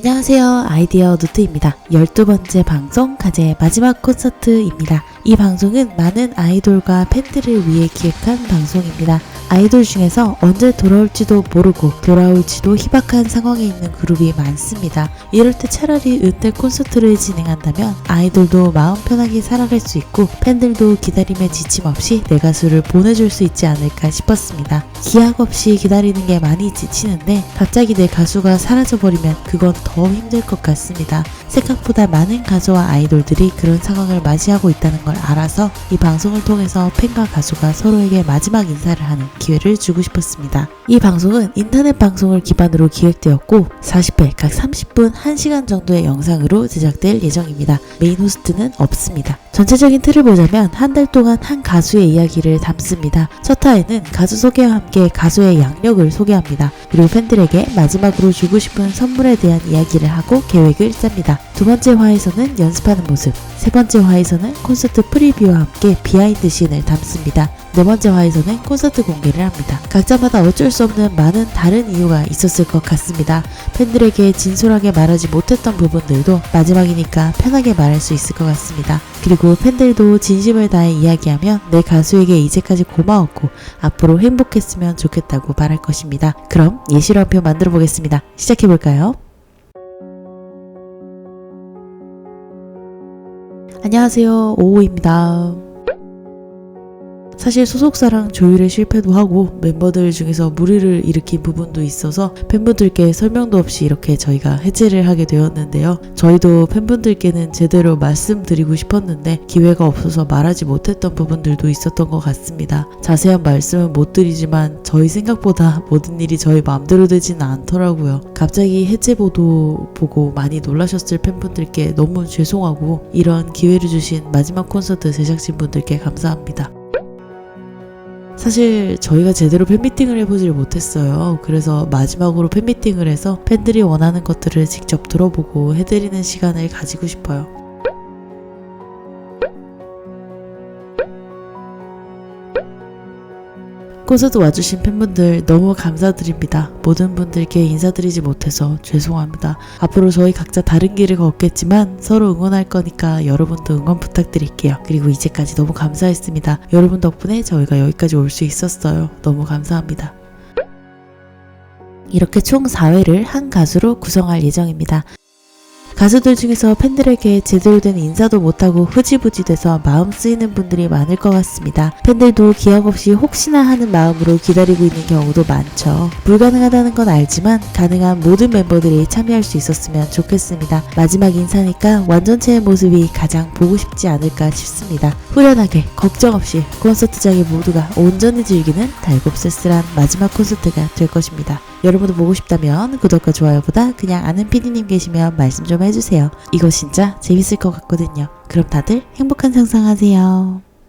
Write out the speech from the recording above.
안녕하세요. 아이디어 노트입니다. 12번째 방송 가제 마지막 콘서트입니다. 이 방송은 많은 아이돌과 팬들을 위해 기획한 방송입니다. 아이돌 중에서 언제 돌아올지도 모르고 돌아올지도 희박한 상황에 있는 그룹이 많습니다. 이럴 때 차라리 은퇴 콘서트를 진행한다면 아이돌도 마음 편하게 살아갈 수 있고 팬들도 기다림에 지침 없이 내 가수를 보내줄 수 있지 않을까 싶었습니다. 기약 없이 기다리는 게 많이 지치는데 갑자기 내 가수가 사라져버리면 그건 더 힘들 것 같습니다. 생각보다 많은 가수와 아이돌들이 그런 상황을 맞이하고 있다는 걸 알아서 이 방송을 통해서 팬과 가수가 서로에게 마지막 인사를 하는 기회를 주고 싶었습니다. 이 방송은 인터넷 방송을 기반으로 기획되었고 40회 각 30분 1시간 정도의 영상으로 제작될 예정입니다. 메인 호스트는 없습니다. 전체적인 틀을 보자면 한 달 동안 한 가수의 이야기를 담습니다. 첫 화에는 가수 소개와 함께 가수의 양력을 소개합니다. 그리고 팬들에게 마지막으로 주고 싶은 선물에 대한 이야기를 하고 계획을 짭니다. 두 번째 화에서는 연습하는 모습, 세 번째 화에서는 콘서트 프리뷰와 함께 비하인드 씬을 담습니다. 네 번째 화에서는 콘서트 공개를 합니다. 각자마다 어쩔 수 없는 많은 다른 이유가 있었을 것 같습니다. 팬들에게 진솔하게 말하지 못했던 부분들도 마지막이니까 편하게 말할 수 있을 것 같습니다. 그리고 팬들도 진심을 다해 이야기하면 내 가수에게 이제까지 고마웠고 앞으로 행복했으면 좋겠다고 말할 것입니다. 그럼 예시로 한 표 만들어 보겠습니다. 시작해 볼까요? 안녕하세요. 오호입니다. 사실 소속사랑 조율에 실패도 하고 멤버들 중에서 무리를 일으킨 부분도 있어서 팬분들께 설명도 없이 이렇게 저희가 해체를 하게 되었는데요. 저희도 팬분들께는 제대로 말씀드리고 싶었는데 기회가 없어서 말하지 못했던 부분들도 있었던 것 같습니다. 자세한 말씀은 못 드리지만 저희 생각보다 모든 일이 저희 마음대로 되지는 않더라고요. 갑자기 해체 보도 보고 많이 놀라셨을 팬분들께 너무 죄송하고 이런 기회를 주신 마지막 콘서트 제작진분들께 감사합니다. 사실 저희가 제대로 팬미팅을 해보질 못했어요. 그래서 마지막으로 팬미팅을 해서 팬들이 원하는 것들을 직접 들어보고 해드리는 시간을 가지고 싶어요. 콘서트 와주신 팬분들 너무 감사드립니다. 모든 분들께 인사드리지 못해서 죄송합니다. 앞으로 저희 각자 다른 길을 걷겠지만 서로 응원할 거니까 여러분도 응원 부탁드릴게요. 그리고 이제까지 너무 감사했습니다. 여러분 덕분에 저희가 여기까지 올 수 있었어요. 너무 감사합니다. 이렇게 총 4회를 한 가수로 구성할 예정입니다. 가수들 중에서 팬들에게 제대로 된 인사도 못하고 흐지부지 돼서 마음 쓰이는 분들이 많을 것 같습니다. 팬들도 기약 없이 혹시나 하는 마음으로 기다리고 있는 경우도 많죠. 불가능하다는 건 알지만 가능한 모든 멤버들이 참여할 수 있었으면 좋겠습니다. 마지막 인사니까 완전체의 모습이 가장 보고 싶지 않을까 싶습니다. 후련하게 걱정 없이 콘서트장에 모두가 온전히 즐기는 달고 쓸쓸한 마지막 콘서트가 될 것입니다. 여러분도 보고 싶다면 구독과 좋아요보다 그냥 아는 PD님 계시면 말씀 좀 해주세요. 이거 진짜 재밌을 것 같거든요. 그럼 다들 행복한 상상하세요.